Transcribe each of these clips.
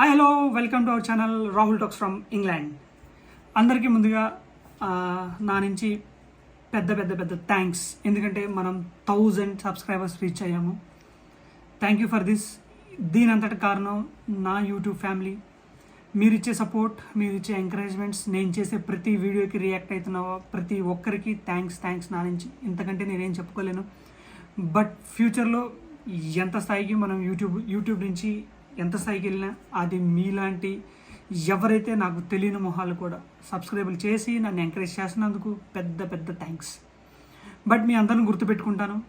Hi hello welcome to our channel Rahul talks from England అందరికీ ముందుగా నా నుంచి పెద్ద పెద్ద పెద్ద థ్యాంక్స్ ఎందుకంటే మనం థౌజండ్ సబ్స్క్రైబర్స్ రీచ్ అయ్యాము. థ్యాంక్ యూ ఫర్ దిస్ దీని అంతటి కారణం నా యూట్యూబ్ ఫ్యామిలీ మీరు ఇచ్చే సపోర్ట్ మీరు ఇచ్చే ఎంకరేజ్మెంట్స్ నేను చేసే ప్రతి వీడియోకి రియాక్ట్ అవుతున్న ప్రతి ఒక్కరికి థ్యాంక్స్ థ్యాంక్స్ నా నుంచి. ఇంతకంటే నేనేం చెప్పుకోలేను. బట్ ఫ్యూచర్లో ఎంత స్థాయికి మనం యూట్యూబ్ యూట్యూబ్ నుంచి ఎంత స్థాయికి వెళ్ళినా అది మీలాంటి ఎవరైతే నాకు తెలియని మొహాలు కూడా సబ్స్క్రైబులు చేసి నన్ను ఎంకరేజ్ చేసినందుకు పెద్ద పెద్ద థ్యాంక్స్ బట్ మీ అందరిని గుర్తుపెట్టుకుంటాను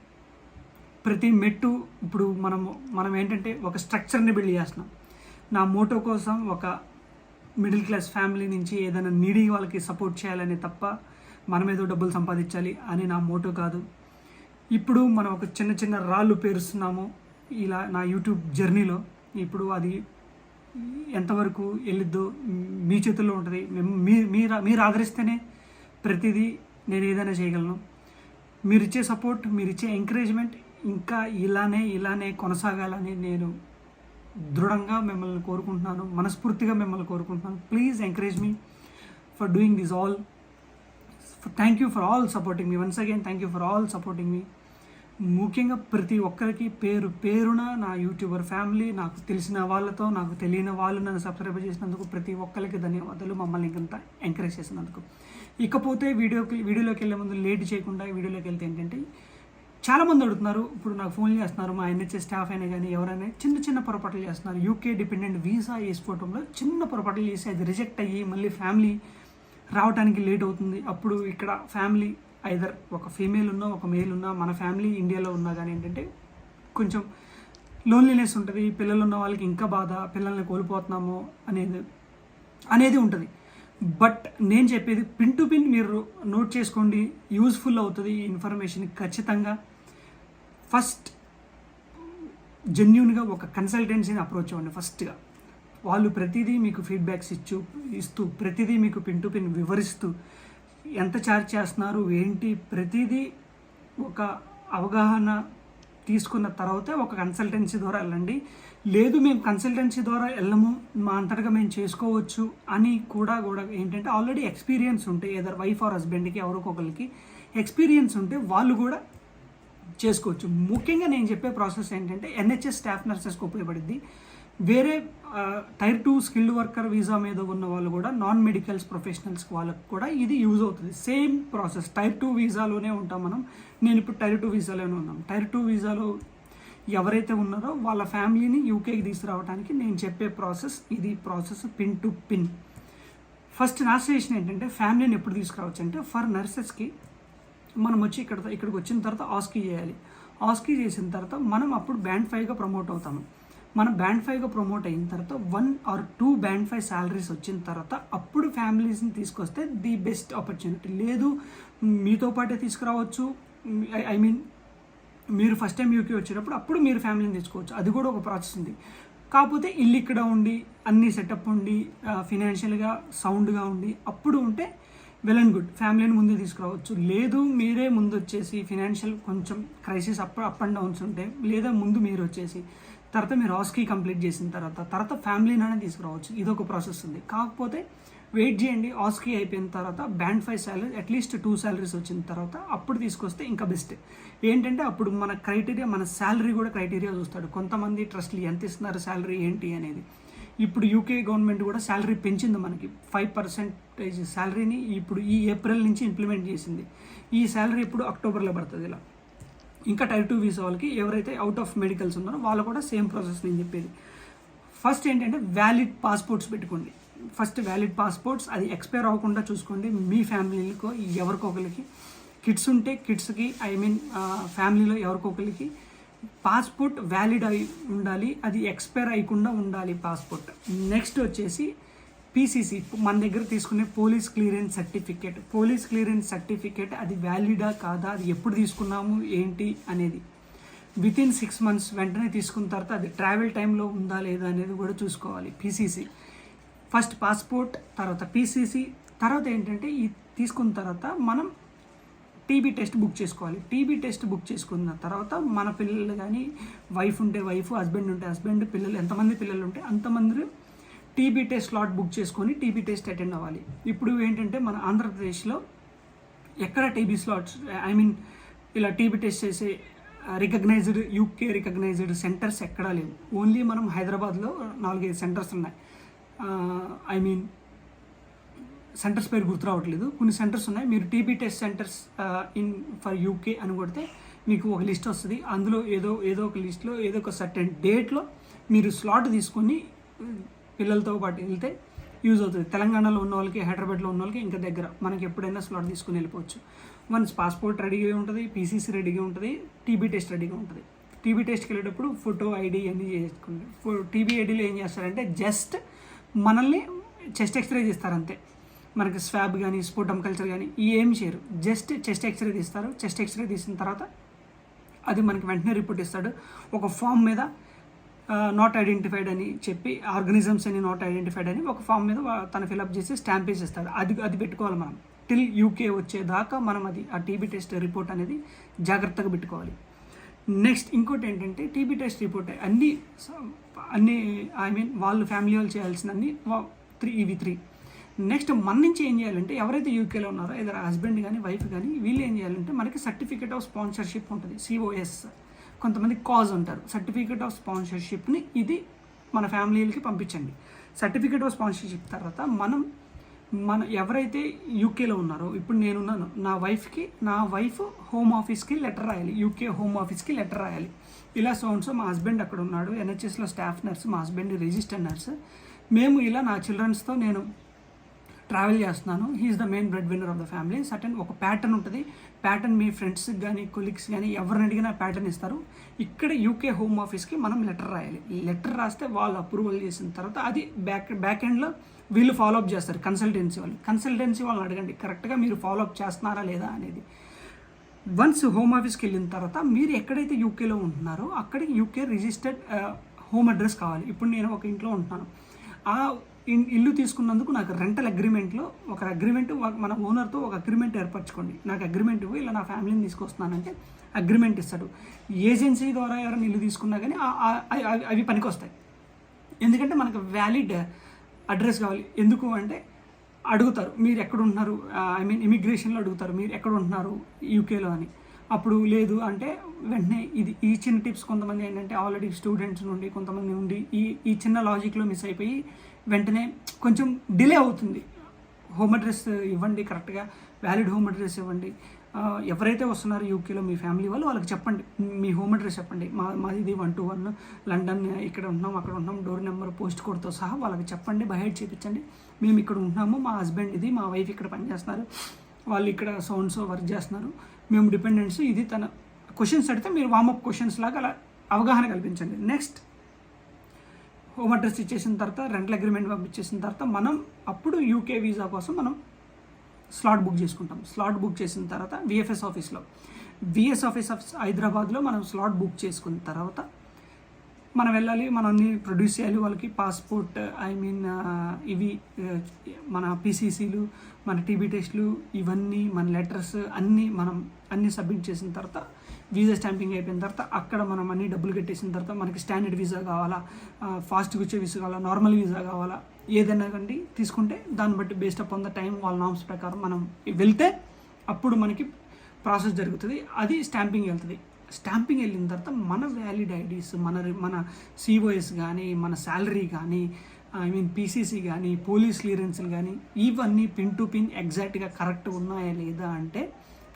ప్రతి మెట్టు ఇప్పుడు మనం మనం ఏంటంటే ఒక స్ట్రక్చర్ని బిల్డ్ చేస్తున్నాం. నా మోటో కోసం ఒక మిడిల్ క్లాస్ ఫ్యామిలీ నుంచి ఏదైనా నీడీ వాళ్ళకి సపోర్ట్ చేయాలని తప్ప మనం ఏదో డబ్బులు సంపాదించాలి అని నా మోటో కాదు. ఇప్పుడు మనం ఒక చిన్న చిన్న రాళ్ళు పేరుస్తున్నాము ఇలా నా యూట్యూబ్ జర్నీలో ఇప్పుడు అది ఎంతవరకు వెళ్ళిద్దో మీ చేతుల్లో ఉంటుంది. మీ మీరు మీరు ఆదరిస్తేనే ప్రతిదీ నేను ఏదైనా చేయగలను. మీరు ఇచ్చే సపోర్ట్ మీరు ఇచ్చే ఎంకరేజ్మెంట్ ఇంకా ఇలానే ఇలానే కొనసాగాలని నేను దృఢంగా మిమ్మల్ని కోరుకుంటున్నాను. మనస్ఫూర్తిగా మిమ్మల్ని కోరుకుంటున్నాను. Please encourage me for doing this all thank you for all supporting me once again thank you for all supporting me ముఖ్యంగా ప్రతి ఒక్కరికి పేరు పేరున నా యూట్యూబర్ ఫ్యామిలీ నాకు తెలిసిన వాళ్ళతో నాకు తెలియని వాళ్ళు నన్ను సబ్స్క్రైబ్ చేసినందుకు ప్రతి ఒక్కరికి ధన్యవాదాలు. మమ్మల్ని ఇంకంత ఎంకరేజ్ చేసినందుకు. ఇకపోతే వీడియోకి వీడియోలోకి వెళ్ళే ముందు లేట్ చేయకుండా వీడియోలోకి వెళ్తే ఏంటంటే చాలామంది అడుగుతున్నారు ఇప్పుడు నాకు ఫోన్ చేస్తున్నారు మా ఎన్హెచ్ఏ స్టాఫ్ అయినా కానీ ఎవరైనా చిన్న చిన్న పొరపాట్లు చేస్తున్నారు. యూకే డిపెండెంట్ వీసా వేసుకోవడంలో చిన్న పొరపాట్లు చేసి అది రిజెక్ట్ అయ్యి మళ్ళీ ఫ్యామిలీ రావడానికి లేట్ అవుతుంది. అప్పుడు ఇక్కడ ఫ్యామిలీ ఐదర్ ఒక ఫీమేల్ ఉన్నా ఒక మేల్ ఉన్నా మన ఫ్యామిలీ ఇండియాలో ఉన్నా కానీ ఏంటంటే కొంచెం లోన్లీనెస్ ఉంటుంది పిల్లలు ఉన్న వాళ్ళకి ఇంకా బాధ పిల్లల్ని కోల్పోతున్నాము అనేది అనేది ఉంటుంది. బట్ నేను చెప్పేది పిన్ టు పిన్ మీరు నోట్ చేసుకోండి యూస్ఫుల్ అవుతుంది ఈ ఇన్ఫర్మేషన్ ఖచ్చితంగా. ఫస్ట్ జెన్యున్గా ఒక కన్సల్టెన్సీని అప్రోచ్ అవ్వండి ఫస్ట్గా వాళ్ళు ప్రతిదీ మీకు ఫీడ్బ్యాక్స్ ఇచ్చు ఇస్తూ ప్రతిదీ మీకు పిన్ టు పిన్ వివరిస్తూ ఎంత ఛార్జ్ చేస్తున్నారు ఏంటి ప్రతిదీ ఒక అవగాహన తీసుకున్న తర్వాత ఒక కన్సల్టెన్సీ ద్వారా వెళ్ళండి. లేదు మేము కన్సల్టెన్సీ ద్వారా వెళ్ళము మా అంతటగా మేము చేసుకోవచ్చు అని కూడా కూడా ఏంటంటే ఆల్రెడీ ఎక్స్పీరియన్స్ ఉంటే ఏదర్ వైఫ్ ఆర్ హస్బెండ్కి ఎవరికొకరికి ఎక్స్పీరియన్స్ ఉంటే వాళ్ళు కూడా చేసుకోవచ్చు. ముఖ్యంగా నేను చెప్పే ప్రాసెస్ ఏంటంటే ఎన్హెచ్ఎస్ స్టాఫ్ నర్సెస్కి ఉపయోగపడుద్ది. వేరే tier two skilled worker visa మీద ఉన్న వాళ్ళు కూడా నాన్ మెడికల్స్ ప్రొఫెషనల్స్ వాళ్ళకి కూడా ఇది యూజ్ అవుతుంది. Same process. టైర్ టూ వీసాలోనే ఉంటాం మనం. నేను ఇప్పుడు టైర్ టూ వీసాలోనే ఉన్నాం. టైర్ టూ వీసాలో ఎవరైతే ఉన్నారో వాళ్ళ ఫ్యామిలీని యూకేకి తీసుకురావడానికి నేను చెప్పే ప్రాసెస్ ఇది process pin to pin. First నా సజెషన్ ఏంటంటే ఫ్యామిలీని ఎప్పుడు తీసుకురావచ్చు అంటే ఫర్ నర్సెస్కి మనం వచ్చి ఇక్కడ ఇక్కడికి వచ్చిన తర్వాత ఆస్కీ చేయాలి. ఆస్కీ చేసిన తర్వాత మనం అప్పుడు బ్యాండ్ ఫైవ్గా ప్రమోట్ అవుతాము. మనం బ్యాండ్ ఫైవ్గా ప్రమోట్ అయిన తర్వాత one or two band five salaries వచ్చిన తర్వాత అప్పుడు ఫ్యామిలీస్ని తీసుకొస్తే ది బెస్ట్ ఆపర్చునిటీ లేదు మీతో పాటే తీసుకురావచ్చు. ఐ మీన్ మీరు ఫస్ట్ టైం యూకే వచ్చేటప్పుడు అప్పుడు మీరు ఫ్యామిలీని తెచ్చుకోవచ్చు. అది కూడా ఒక ప్రాసెస్ ఉంది. కాకపోతే ఇల్లు ఇక్కడ ఉండి అన్ని సెటప్ ఉండి ఫినాన్షియల్గా సౌండ్గా ఉండి అప్పుడు ఉంటే వెల్ అండ్ గుడ్ ఫ్యామిలీని ముందే తీసుకురావచ్చు. లేదు మీరే ముందు వచ్చేసి ఫినాన్షియల్ కొంచెం crisis up up and downs ఉంటే లేదా ముందు మీరు వచ్చేసి తర్వాత మీరు హాస్కీ కంప్లీట్ చేసిన తర్వాత తర్వాత ఫ్యామిలీనే తీసుకురావచ్చు. ఇది ఒక ప్రాసెస్ ఉంది. కాకపోతే వెయిట్ చేయండి. ఆస్కీ అయిపోయిన తర్వాత band five salary at least two salaries వచ్చిన తర్వాత అప్పుడు తీసుకొస్తే ఇంకా బెస్ట్ ఏంటంటే అప్పుడు మన క్రైటీరియా మన శాలరీ కూడా క్రైటీరియా చూస్తాడు. కొంతమంది ట్రస్ట్లు ఎంత ఇస్తున్నారు శాలరీ ఏంటి అనేది. ఇప్పుడు యూకే గవర్నమెంట్ కూడా శాలరీ పెంచింది మనకి. ఫైవ్ పర్సెంటేజ్ శాలరీని ఇప్పుడు ఈ ఏప్రిల్ నుంచి ఇంప్లిమెంట్ చేసింది. ఈ శాలరీ ఇప్పుడు అక్టోబర్లో పడుతుంది ఇలా. ఇంకా టైర్ టూ వీసా వాళ్ళకి ఎవరైతే అవుట్ ఆఫ్ మెడికల్స్ ఉన్నారో వాళ్ళు కూడా సేమ్ ప్రాసెస్ నేను చెప్పేది. ఫస్ట్ ఏంటంటే వ్యాలిడ్ పాస్పోర్ట్స్ పెట్టుకోండి. ఫస్ట్ వ్యాలిడ్ పాస్పోర్ట్స్ అది ఎక్స్పైర్ అవ్వకుండా చూసుకోండి. మీ ఫ్యామిలీకో ఎవరికొకరికి. కిడ్స్ ఉంటే కిడ్స్కి ఐ మీన్ ఫ్యామిలీలో ఎవరికొకరికి పాస్పోర్ట్ వ్యాలిడ్ అయి ఉండాలి. అది ఎక్స్పైర్ అయ్యకుండా ఉండాలి పాస్పోర్ట్ నెక్స్ట్ వచ్చేసి పీసీసీ మన దగ్గర తీసుకునే police clearance certificate. Police clearance certificate అది వ్యాలిడా కాదా? అది ఎప్పుడు తీసుకున్నాము? ఏంటి? అనేది. విత్ ఇన్ సిక్స్ మంత్స్ వెంటనే తీసుకున్న తర్వాత అది ట్రావెల్ టైంలో ఉందా లేదా అనేది కూడా చూసుకోవాలి పీసీసీ ఫస్ట్ పాస్పోర్ట్ తర్వాత పీసీసీ తర్వాత ఏంటంటే ఈ తీసుకున్న తర్వాత మనం టీబీ టెస్ట్ బుక్ చేసుకోవాలి. టీబీ టెస్ట్ బుక్ చేసుకున్న తర్వాత మన పిల్లలు కానీ వైఫ్ ఉంటే వైఫ్ హస్బెండ్ ఉంటే హస్బెండ్ పిల్లలు ఎంతమంది పిల్లలు ఉంటే అంతమంది టీబీ టెస్ట్ స్లాట్ బుక్ చేసుకొని టీబీ టెస్ట్ అటెండ్ అవ్వాలి. ఇప్పుడు ఏంటంటే మన ఆంధ్రప్రదేశ్లో ఎక్కడ టీబీ స్లాట్స్ ఐ మీన్ ఇలా టీబీ టెస్ట్ చేసే రికగ్నైజ్డ్ యూకే రికగ్నైజ్డ్ సెంటర్స్ ఎక్కడా లేవు. ఓన్లీ మనం హైదరాబాద్లో నాలుగైదు సెంటర్స్ ఉన్నాయి. ఐ మీన్ సెంటర్స్ పేరు గుర్తు రావట్లేదు. కొన్ని సెంటర్స్ ఉన్నాయి. మీరు TB test centres in for UK అని కొడితే మీకు ఒక లిస్ట్ వస్తుంది. అందులో ఏదో ఏదో ఒక లిస్ట్లో ఏదో ఒక సర్టెన్ డేట్లో మీరు స్లాట్ తీసుకొని పిల్లలతో పాటు వెళ్తే యూజ్ అవుతుంది. తెలంగాణలో ఉన్న వాళ్ళకి హైదరాబాద్లో ఉన్న వాళ్ళకి ఇంకా దగ్గర మనకి ఎప్పుడైనా స్లాట్ తీసుకుని వెళ్ళిపోవచ్చు. వన్స్ పాస్పోర్ట్ రెడీగా ఉంటుంది పీసీసీ రెడీగా ఉంటుంది టీబీ టెస్ట్ రెడీగా ఉంటుంది. టీబీ టెస్ట్కి వెళ్ళేటప్పుడు ఫోటో ఐడి అన్నీ చేసుకోండి టీబీ ఐడిలో ఏం చేస్తారంటే జస్ట్ మనల్ని చెస్ట్ ఎక్స్రే చేస్తారు అంతే మనకి స్వాబ్ కానీ స్పోటమ్ కల్చర్ కానీ ఏం చేయరు. జస్ట్ చెస్ట్ ఎక్స్రే తీస్తారు. చెస్ట్ ఎక్స్రే తీసిన తర్వాత అది మనకి వెంటనే రిపోర్ట్ ఇస్తాడు. ఒక ఫామ్ మీద నాట్ ఐడెంటిఫైడ్ అని చెప్పి ఆర్గనిజమ్స్ అని నాట్ ఐడెంటిఫైడ్ అని ఒక ఫామ్ మీద తను ఫిలప్ చేసి స్టాంప్ వేసేస్తాడు అది అది పెట్టుకోవాలి మనం. టిల్ యూకే వచ్చేదాకా మనం అది ఆ టీబీ టెస్ట్ రిపోర్ట్ అనేది జాగ్రత్తగా పెట్టుకోవాలి. నెక్స్ట్ ఇంకోటి ఏంటంటే టీబీ టెస్ట్ రిపోర్ట్ అన్ని అన్ని ఐ మీన్ వాళ్ళు ఫ్యామిలీ వాళ్ళు చేయాల్సిన అన్ని త్రీ ఇవి త్రీ నెక్స్ట్ మన నుంచి ఏం చేయాలంటే ఎవరైతే యూకేలో ఉన్నారో ఏదైనా హస్బెండ్ కానీ వైఫ్ కానీ వీళ్ళు ఏం చేయాలంటే మనకి సర్టిఫికేట్ ఆఫ్ స్పాన్సర్షిప్ ఉంటుంది సిఓఎస్ కొంతమంది కాజ్ ఉంటారు. సర్టిఫికేట్ ఆఫ్ స్పాన్సర్షిప్ని ఇది మన ఫ్యామిలీలకి పంపించండి. సర్టిఫికేట్ ఆఫ్ స్పాన్సర్షిప్ తర్వాత మనం మన ఎవరైతే యూకేలో ఉన్నారో ఇప్పుడు నేనున్నాను నా వైఫ్కి నా వైఫ్ హోమ్ ఆఫీస్కి లెటర్ రాయాలి. యూకే హోమ్ ఆఫీస్కి లెటర్ రాయాలి. ఇలా సోన్సో మా హస్బెండ్ అక్కడ ఉన్నాడు. ఎన్హెచ్ఎస్లో స్టాఫ్ నర్స్ మా హస్బెండ్ రిజిస్టర్ నర్స్ మేము ఇలా నా చిల్డ్రన్స్తో నేను ట్రావెల్ చేస్తున్నాను. He's the main bread winner of the family certain ఒక ప్యాటర్న్ ఉంటుంది. ప్యాటర్న్ మీ ఫ్రెండ్స్కి కానీ కొలీగ్స్ కానీ ఎవరిని అడిగినా ప్యాటర్న్ ఇస్తారు. ఇక్కడ యూకే హోమ్ ఆఫీస్కి మనం లెటర్ రాయాలి. లెటర్ రాస్తే వాళ్ళు అప్రూవల్ చేసిన తర్వాత అది బ్యాక్ బ్యాక్ ఎండ్లో వీళ్ళు ఫాలో అప్ చేస్తారు. కన్సల్టెన్సీ వాళ్ళు. కన్సల్టెన్సీ వాళ్ళని అడగండి. కరెక్ట్గా మీరు ఫాలో అప్ చేస్తున్నారా లేదా అనేది. వన్స్ హోమ్ ఆఫీస్కి వెళ్ళిన తర్వాత మీరు ఎక్కడైతే యూకేలో ఉంటున్నారో అక్కడికి యూకే రిజిస్టర్డ్ హోమ్ అడ్రస్ కావాలి. ఇప్పుడు నేను ఒక ఇంట్లో ఉంటున్నాను. ఆ ఇల్లు తీసుకున్నందుకు నాకు రెంటల్ అగ్రిమెంట్లో ఒక అగ్రిమెంట్ మన ఓనర్తో ఒక అగ్రిమెంట్ ఏర్పరచుకోండి. నాకు అగ్రిమెంట్ ఇవ్వు ఇలా నా ఫ్యామిలీని తీసుకొస్తున్నానంటే అగ్రిమెంట్ ఇస్తాడు. ఏజెన్సీ ద్వారా ఎవరైనా ఇల్లు తీసుకున్నా కానీ అవి- అవి పనికొస్తాయి. ఎందుకంటే మనకు వ్యాలిడ్ అడ్రస్ కావాలి. ఎందుకు అంటే అడుగుతారు మీరు ఎక్కడ ఉంటున్నారు ఐ మీన్ ఇమిగ్రేషన్లో అడుగుతారు మీరు ఎక్కడ ఉంటున్నారు యూకేలో అని. అప్పుడు లేదు అంటే వెంటనే ఇది ఈ చిన్న టిప్స్ కొంతమంది ఏంటంటే ఆల్రెడీ స్టూడెంట్స్ నుండి కొంతమంది ఉండి ఈ ఈ చిన్న లాజిక్లో మిస్ అయిపోయి వెంటనే కొంచెం డిలే అవుతుంది. హోమ్ అడ్రస్ ఇవ్వండి కరెక్ట్గా వ్యాలిడ్ హోమ్ అడ్రస్ ఇవ్వండి. ఎవరైతే వస్తున్నారో యూకేలో మీ ఫ్యామిలీ వాళ్ళు వాళ్ళకి చెప్పండి. మీ హోమ్ అడ్రస్ చెప్పండి. మా మాది ఇది వన్ టు వన్ లండన్ ఇక్కడ ఉంటున్నాం అక్కడ ఉంటున్నాం డోర్ నెంబర్ పోస్ట్ కోడ్తో సహా వాళ్ళకి చెప్పండి బయట చేయించండి మేము ఇక్కడ ఉంటున్నాము మా హస్బెండ్ ఇది మా వైఫ్ ఇక్కడ పనిచేస్తున్నారు వాళ్ళు ఇక్కడ సౌండ్స్ వర్క్ చేస్తున్నారు. మేము డిపెండెంట్స్ ఇది తన క్వశ్చన్స్ అడిగితే మీరు వామప్ క్వశ్చన్స్ లాగా అలా అవగాహన కల్పించండి. నెక్స్ట్ హోమ్ అడ్రస్ ఇచ్చేసిన తర్వాత రెంటల్ అగ్రిమెంట్ పంపించేసిన తర్వాత మనం అప్పుడు యూకే వీసా కోసం మనం స్లాట్ బుక్ చేసుకుంటాం. స్లాట్ బుక్ చేసిన తర్వాత విఎఫ్ఎస్ ఆఫీస్లో విఎస్ ఆఫీస్ ఆఫ్ హైదరాబాద్లో మనం స్లాట్ బుక్ చేసుకున్న తర్వాత మనం వెళ్ళాలి మనం అన్ని ప్రొడ్యూస్ చేయాలి వాళ్ళకి పాస్పోర్ట్ ఐ మీన్ ఇవి మన పీసీసీలు మన టీబీ టెస్ట్లు ఇవన్నీ మన లెటర్స్ అన్నీ మనం అన్నీ సబ్మిట్ చేసిన తర్వాత వీసా స్టాంపింగ్ అయిపోయిన తర్వాత అక్కడ మనం అన్ని డబ్బులు కట్టేసిన తర్వాత మనకి స్టాండర్డ్ వీసా కావాలా ఫాస్ట్గా వచ్చే వీసా కావాలా నార్మల్ వీసా కావాలా ఏదైనా కండి తీసుకుంటే దాన్ని బట్టి based up on the time వాళ్ళ నామ్స్ ప్రకారం మనం వెళ్తే అప్పుడు మనకి ప్రాసెస్ జరుగుతుంది. అది స్టాంపింగ్ వెళ్తుంది. స్టాంపింగ్ వెళ్ళిన తర్వాత మన వ్యాలిడ్ ఐడీస్ మన మన సిఓఎస్ కానీ మన శాలరీ కానీ ఐ మీన్ పీసీసీ కానీ పోలీస్ క్లియరెన్స్లు కానీ ఇవన్నీ పిన్ టు పిన్ ఎగ్జాక్ట్గా కరెక్ట్ ఉన్నాయా లేదా అంటే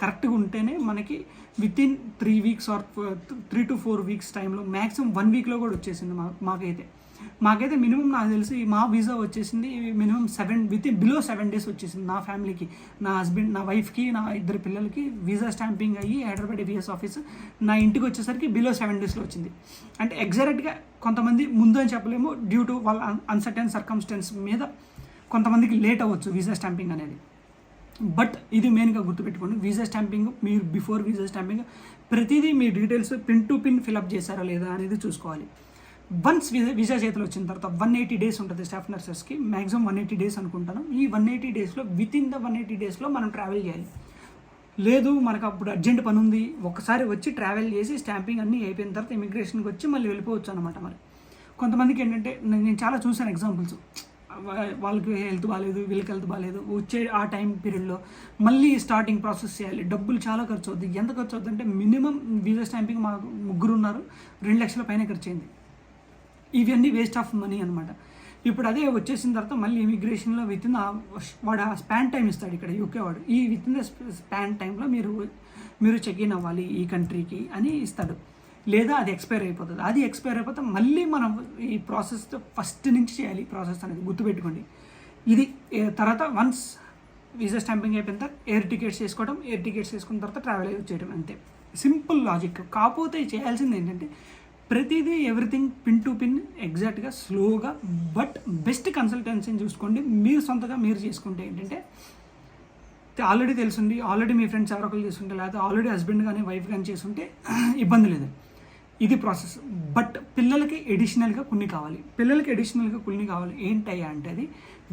కరెక్ట్గా ఉంటేనే మనకి within three weeks or three to four weeks టైంలో మ్యాక్సిమం వన్ వీక్లో కూడా వచ్చేసింది మా మాకైతే. మాకైతే మినిమం నాకు తెలిసి మా వీసా వచ్చేసింది minimum seven within below seven days వచ్చేసింది నా ఫ్యామిలీకి నా హస్బెండ్ నా వైఫ్కి నా ఇద్దరు పిల్లలకి వీసా స్టాంపింగ్ అయ్యి హైదరాబాద్ విఎస్ ఆఫీస్ నా ఇంటికి వచ్చేసరికి బిలో సెవెన్ డేస్లో వచ్చింది. అంటే ఎగ్జాక్ట్గా కొంతమంది ముందు అని చెప్పలేము డ్యూ టు వాళ్ళ అన్సర్టెన్ సర్కమ్స్టెన్స్ మీద కొంతమందికి లేట్ అవ్వచ్చు వీసా స్టాంపింగ్ అనేది. బట్ ఇది మెయిన్గా గుర్తుపెట్టుకోండి వీసా స్టాంపింగ్ మీరు బిఫోర్ వీసా స్టాంపింగ్ ప్రతిదీ మీ details pin to pin fill up చేశారా లేదా అనేది చూసుకోవాలి. వన్స్ వీసా వీసా చేతిలో వచ్చిన తర్వాత వన్ ఎయిటీ డేస్ ఉంటుంది స్టాఫ్ నర్సెస్కి మ్యాక్సిమం వన్ ఎయిటీ డేస్ అనుకుంటాను. ఈ వన్ ఎయిటీ డేస్లో within the one eighty డేస్లో మనం ట్రావెల్ చేయాలి. లేదు మనకు అప్పుడు అర్జెంట్ పని ఉంది ఒకసారి వచ్చి ట్రావెల్ చేసి స్టాంపింగ్ అన్నీ అయిపోయిన తర్వాత ఇమిగ్రేషన్కి వచ్చి మళ్ళీ వెళ్ళిపోవచ్చు అనమాట మరి. కొంతమందికి ఏంటంటే నేను చాలా చూశాను ఎగ్జాంపుల్స్ వాళ్ళకి హెల్త్ బాగాలేదు వీళ్ళకి హెల్త్ బాగాలేదు వచ్చే ఆ టైం పీరియడ్లో మళ్ళీ స్టార్టింగ్ ప్రాసెస్ చేయాలి. డబ్బులు చాలా ఖర్చు అవుతుంది ఎంత ఖర్చు అవుతుంది అంటే మినిమం వీసా స్టాంపింగ్ మాకు ముగ్గురు ఉన్నారు. రెండు లక్షల పైన ఖర్చు అయింది. ఇవన్నీ వేస్ట్ ఆఫ్ మనీ అనమాట ఇప్పుడు అదే వచ్చేసిన తర్వాత మళ్ళీ ఇమిగ్రేషన్లో విత్ ఇన్ వాడు ఆ స్పాన్ టైం ఇస్తాడు ఇక్కడ యూకే వాడు. ఈ విత్ ఇన్ ద స్పాన్ టైంలో మీరు మీరు చెక్ ఇన్ అవ్వాలి ఈ కంట్రీకి అని ఇస్తాడు. లేదా అది ఎక్స్పైర్ అయిపోతుంది. అది ఎక్స్పైర్ అయిపోతే మళ్ళీ మనం ఈ ప్రాసెస్ ఫస్ట్ నుంచి చేయాలి. ప్రాసెస్ అనేది గుర్తుపెట్టుకోండి. ఇది తర్వాత వన్స్ వీసా స్టాంపింగ్ అయిపోయిన తర్వాత ఎయిర్ టికెట్స్ చేసుకోవడం ఎయిర్ టికెట్స్ చేసుకున్న తర్వాత ట్రావెల్ అయ్యి వచ్చేయడం అంతే. సింపుల్ లాజిక్ కాకపోతే చేయాల్సింది ఏంటంటే ప్రతిదీ ఎవ్రీథింగ్ పిన్ టు పిన్ ఎగ్జాక్ట్గా స్లోగా బట్ బెస్ట్ కన్సల్టెన్సీని చూసుకోండి. మీరు సొంతగా మీరు చేసుకుంటే ఏంటంటే ఆల్రెడీ తెలుసుండి ఆల్రెడీ మీ ఫ్రెండ్స్ ఎవరొకరు ఒకరు చేసుంటే లేకపోతే ఆల్రెడీ హస్బెండ్ కానీ వైఫ్ కానీ చేసుంటే ఇబ్బంది లేదు. ఇది ప్రాసెస్ బట్ పిల్లలకి ఎడిషనల్గా కొన్ని కావాలి. పిల్లలకి ఎడిషనల్గా కొన్ని కావాలి. ఏంటయ్యా అంటే అది?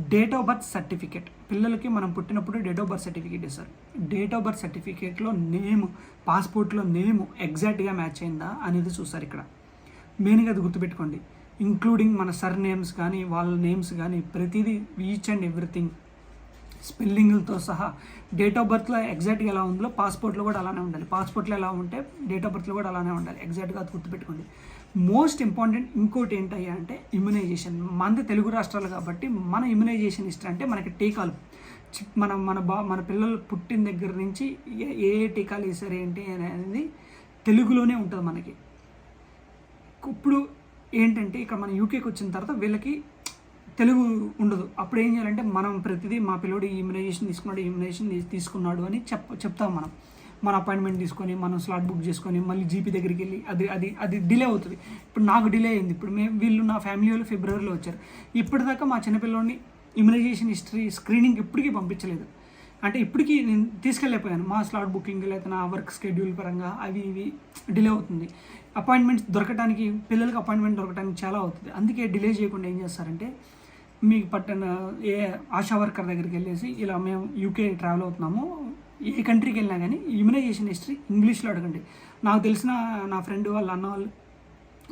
డేట్ ఆఫ్ బర్త్ సర్టిఫికేట్ పిల్లలకి మనం పుట్టినప్పుడు డేట్ ఆఫ్ బర్త్ సర్టిఫికేట్ ఇస్తారు. డేట్ ఆఫ్ బర్త్ సర్టిఫికేట్లో నేమ్ పాస్పోర్ట్లో నేమ్ ఎగ్జాక్ట్గా మ్యాచ్ అయిందా అనేది చూస్తారు ఇక్కడ. మెయిన్గా అది గుర్తుపెట్టుకోండి. ఇంక్లూడింగ్ మన సర్ నేమ్స్ కానీ వాళ్ళ నేమ్స్ కానీ ప్రతిదీ ఈచ్ అండ్ ఎవ్రీథింగ్ స్పెల్లింగ్లతో సహా డేట్ ఆఫ్ బర్త్లో ఎగ్జాక్ట్గా ఎలా ఉందో పాస్పోర్ట్లో కూడా అలానే ఉండాలి. పాస్పోర్ట్లో ఎలా ఉంటే డేట్ ఆఫ్ బర్త్లో కూడా అలానే ఉండాలి. ఎగ్జాక్ట్గా అది గుర్తుపెట్టుకోండి. మోస్ట్ ఇంపార్టెంట్ ఇంకోటి ఏంటయ్యా అంటే ఇమ్యునైజేషన్. మన తెలుగు రాష్ట్రాలు కాబట్టి మన ఇమ్యునైజేషన్ ఇష్టం అంటే మనకి టీకాలు. మనం మన మన బా మన పిల్లలు పుట్టిన దగ్గర నుంచి ఏ ఏ ఏ టీకాలు వేసారు ఏంటి అనేది తెలుగులోనే ఉంటుంది మనకి. ఇప్పుడు ఏంటంటే ఇక్కడ మన యూకేకి వచ్చిన తర్వాత వీళ్ళకి తెలుగు ఉండదు. అప్పుడు ఏం చేయాలంటే మనం ప్రతిదీ మా పిల్లడు ఇమ్యునైజేషన్ తీసుకున్నాడు ఇమ్యునైజేషన్ తీసుకున్నాడు అని చెప్ చెప్తాం మనం. మన అపాయింట్మెంట్ తీసుకొని మనం స్లాట్ బుక్ చేసుకొని మళ్ళీ జీపీ దగ్గరికి వెళ్ళి అది అది అది డిలే అవుతుంది. ఇప్పుడు నాకు డిలే అయింది. ఇప్పుడు మేము వీళ్ళు నా ఫ్యామిలీ వాళ్ళు ఫిబ్రవరిలో వచ్చారు. ఇప్పటిదాకా మా చిన్నపిల్లని ఇమ్యునైజేషన్ హిస్టరీ స్క్రీనింగ్ ఇప్పటికీ పంపించలేదు. అంటే ఇప్పటికీ నేను తీసుకెళ్ళిపోయాను మా స్లాట్ బుకింగ్ లేకపోతే నా వర్క్ షెడ్యూల్ పరంగా అవి ఇవి డిలే అవుతుంది. అపాయింట్మెంట్స్ దొరకడానికి పిల్లలకి అపాయింట్మెంట్ దొరకడానికి చాలా అవుతుంది. అందుకే డిలే చేయకుండా ఏం చేస్తారంటే మీకు పట్టిన ఏ ఆశా వర్కర్ దగ్గరికి వెళ్ళేసి ఇలా మేము యూకే ట్రావెల్ అవుతున్నాము ఏ కంట్రీకి వెళ్ళినా కానీ ఇమ్యునైజేషన్ హిస్టరీ ఇంగ్లీష్లో అడగండి. నాకు తెలిసిన నా ఫ్రెండ్ వాళ్ళ అన్న వాళ్ళు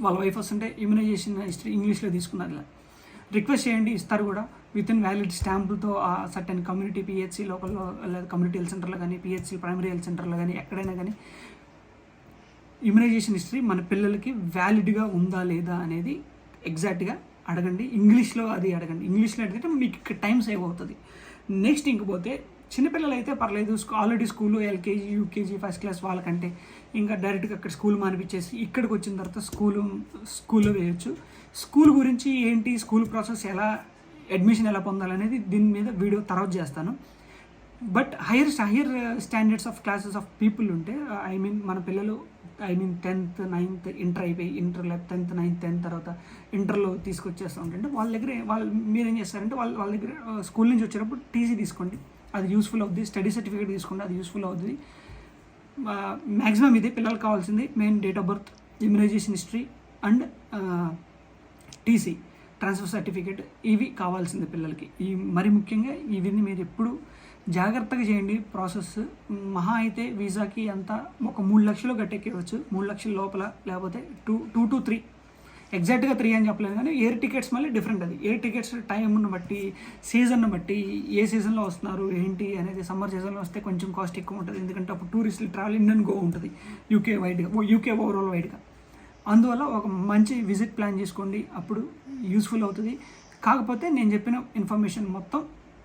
వాళ్ళ వైఫ్ వస్తుంటే ఇమ్యునైజేషన్ హిస్టరీ ఇంగ్లీష్లో తీసుకున్నారు ఇలా. రిక్వెస్ట్ చేయండి ఇస్తారు కూడా. విత్ ఇన్ వ్యాలిడ్ స్టాంపులతో ఆ సర్టెన్ కమ్యూనిటీ పిహెచ్సి లోకల్లో లేదా కమ్యూనిటీ హెల్త్ సెంటర్లో కానీ పిహెచ్సి ప్రైమరీ హెల్త్ సెంటర్లో కానీ ఎక్కడైనా కానీ ఇమ్యునైజేషన్ హిస్టరీ మన పిల్లలకి వ్యాలిడ్గా ఉందా లేదా అనేది ఎగ్జాక్ట్గా అడగండి. ఇంగ్లీష్లో అది అడగండి. ఇంగ్లీష్లో అడిగితే మీకు ఇక్కడ టైం సేవ్ అవుతుంది. నెక్స్ట్ ఇంకపోతే చిన్నపిల్లలు అయితే పర్లేదు already school LKG UKG first class వాళ్ళకంటే ఇంకా డైరెక్ట్గా అక్కడ స్కూల్ మానిపించేసి ఇక్కడికి వచ్చిన తర్వాత స్కూల్ స్కూల్లో వేయచ్చు. స్కూల్ గురించి ఏంటి స్కూల్ ప్రాసెస్ ఎలా అడ్మిషన్ ఎలా పొందాలనేది దీని మీద వీడియో తర్వాత చేస్తాను. But higher higher standards of classes of people ఉంటే uh, ఐ మీన్ మన పిల్లలు I mean tenth ninth inter అయిపోయి ఇంటర్ టెన్త్ నైన్త్ టెన్త్ తర్వాత ఇంటర్లో తీసుకొచ్చేస్తూ ఉంటుంటే వాళ్ళ దగ్గర వాళ్ళు మీరేం చేస్తారంటే వాళ్ళ వాళ్ళ దగ్గర uh, స్కూల్ నుంచి వచ్చేటప్పుడు టీసీ తీసుకోండి. అది యూస్ఫుల్ అవుద్ది. స్టడీ సర్టిఫికేట్ తీసుకోండి అది యూస్ఫుల్ అవుతుంది మ్యాక్సిమం ఇదే పిల్లలకు కావాల్సింది. Main date of birth immunisation history and TC transfer certificate ఇవి కావాల్సింది పిల్లలకి. ఈ మరి ముఖ్యంగా ఇవన్నీ మీరు ఎప్పుడు జాగ్రత్తగా చేయండి. ప్రాసెస్ మహా అయితే వీసాకి అంతా ఒక మూడు లక్షలు గట్టెక్కివచ్చు మూడు లక్షల లోపల లేకపోతే టూ టూ టు త్రీ. ఎగ్జాక్ట్గా త్రీ అని చెప్పలేదు కానీ ఎయిర్ టికెట్స్ మళ్ళీ డిఫరెంట్ అది. ఎయిర్ టికెట్స్ టైంను బట్టి సీజన్ను బట్టి ఏ సీజన్లో వస్తున్నారు ఏంటి అనేది సమ్మర్ సీజన్లో వస్తే కొంచెం కాస్ట్ ఎక్కువ ఉంటుంది. ఎందుకంటే అప్పుడు టూరిస్టులు ట్రావెల్ ఇండియన్ అండ్ గో. ఉంటుంది యూకే వైడ్గా యూకే ఓవరాల్ వైడ్గా అందువల్ల ఒక మంచి విజిట్ ప్లాన్ చేసుకోండి. అప్పుడు యూస్ఫుల్ అవుతుంది. కాకపోతే నేను చెప్పిన ఇన్ఫర్మేషన్ మొత్తం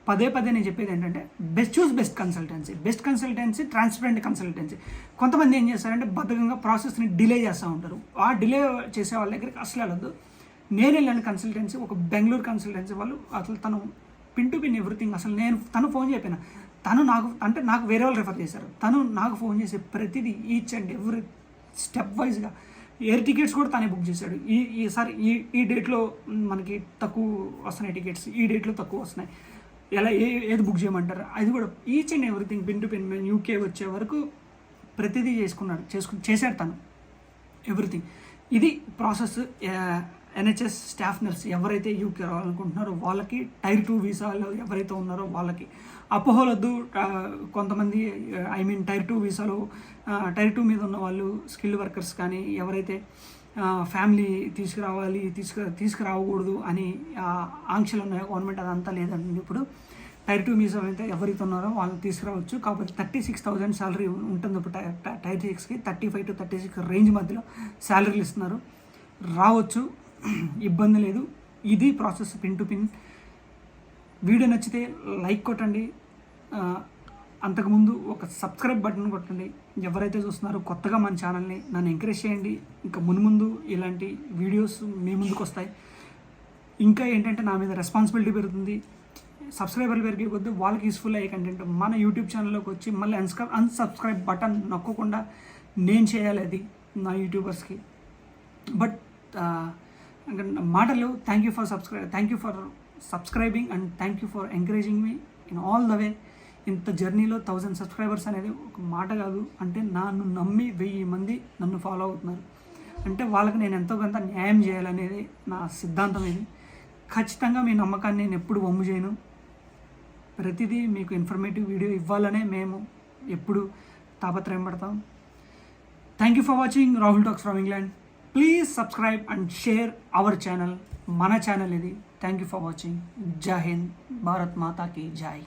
పదే పదే నేను చెప్పేది ఏంటంటే best choose best consultancy best consultancy transparent consultancy కొంతమంది ఏం చేస్తారంటే బద్ధకంగా ప్రాసెస్ని డిలే చేస్తూ ఉంటారు. ఆ డిలే చేసే వాళ్ళ దగ్గరికి అసలు వెళ్ళొద్దు. నేను వెళ్ళాను కన్సల్టెన్సీ ఒక బెంగళూరు కన్సల్టెన్సీ వాళ్ళు అసలు తను పిన్ టు పిన్ ఎవ్రీథింగ్ అసలు నేను తను ఫోన్ చెప్పిన. తను నాకు అంటే నాకు వేరే వాళ్ళు రిఫర్ చేశారు. తను నాకు ఫోన్ చేసే ప్రతిదీ ఈచ్ అండ్ ఎవ్రీ స్టెప్ వైజ్గా ఎయిర్ టికెట్స్ కూడా తనే బుక్ చేశాడు. ఈ ఈసారి ఈ ఈ డేట్లో మనకి తక్కువ వస్తున్నాయి టికెట్స్ ఈ డేట్లో తక్కువ వస్తున్నాయి. ఎలా ఏ ఏది బుక్ చేయమంటారు? అది కూడా each and everything pin to pin మేము యూకే వచ్చే వరకు ప్రతిదీ చేసుకున్నాడు చేసుకు చేశాడు తను. ఎవ్రీథింగ్ ఇది ప్రాసెస్ ఎన్హెచ్ఎస్ స్టాఫ్ నర్స్ ఎవరైతే యూకే రావాలనుకుంటున్నారో వాళ్ళకి టైర్ టూ వీసాలో ఎవరైతే ఉన్నారో వాళ్ళకి. అపోహలొద్దు కొంతమంది ఐ మీన్ టైర్ టూ వీసాలో టైర్ టూ మీద ఉన్న వాళ్ళు స్కిల్ వర్కర్స్ కానీ ఎవరైతే ఫ్యామిలీ తీసుకురావాలి తీసుకు తీసుకురావకూడదు అని ఆంక్షలు ఉన్నాయి. గవర్నమెంట్ అదంతా లేదండి. ఇప్పుడు టైర్ టూ మీసం అయితే ఎవరైతే ఉన్నారో వాళ్ళని తీసుకురావచ్చు. కాకపోతే థర్టీ సిక్స్ థౌజండ్ శాలరీ ఉంటుంది. ఇప్పుడు టైర్ సిక్స్కి thirty five to thirty six range మధ్యలో శాలరీలు ఇస్తున్నారు. రావచ్చు. ఇబ్బంది లేదు. ఇది process pin to pin video నచ్చితే లైక్ కొట్టండి. అంతకుముందు ఒక సబ్స్క్రైబ్ బటన్ కొట్టండి. ఎవరైతే చూస్తున్నారో కొత్తగా మన ఛానల్ని నన్ను ఎంకరేజ్ చేయండి. ఇంకా మున్ముందు ఇలాంటి వీడియోస్ మీ ముందుకు వస్తాయి. ఇంకా ఏంటంటే నా మీద రెస్పాన్సిబిలిటీ పెరుగుతుంది. సబ్స్క్రైబర్లు పెరిగే కొద్దీ వాళ్ళకి యూస్ఫుల్ అయ్యే కంటెంట్ మన యూట్యూబ్ ఛానల్లోకి వచ్చి మళ్ళీ అన్స్క్రై అన్సబ్స్క్రైబ్ బటన్ నొక్కకుండా నేను చేయాలి అది నా యూట్యూబర్స్కి బట్ మాటలు thank you for subscribe thank you for subscribing and thank you for encouraging me in all the way ఇంత జర్నీలో థౌజండ్ సబ్స్క్రైబర్స్ అనేది ఒక మాట కాదు. అంటే నన్ను నమ్మి వెయ్యి మంది నన్ను ఫాలో అవుతున్నారు. అంటే వాళ్ళకి నేను ఎంతో కొంత న్యాయం చేయాలనేది నా సిద్ధాంతం ఇది. ఖచ్చితంగా మీ నమ్మకాన్ని నేను ఎప్పుడు వమ్ము చేయను. ప్రతిదీ మీకు ఇన్ఫర్మేటివ్ వీడియో ఇవ్వాలనే మేము ఎప్పుడు తాపత్రయం పడతాం. Thank you for watching Rahul talks from England please subscribe and share our channel మన ఛానల్ ఇది. థ్యాంక్ యూ ఫర్ వాచింగ్ జై హింద్ భారత్ మాతాకి జై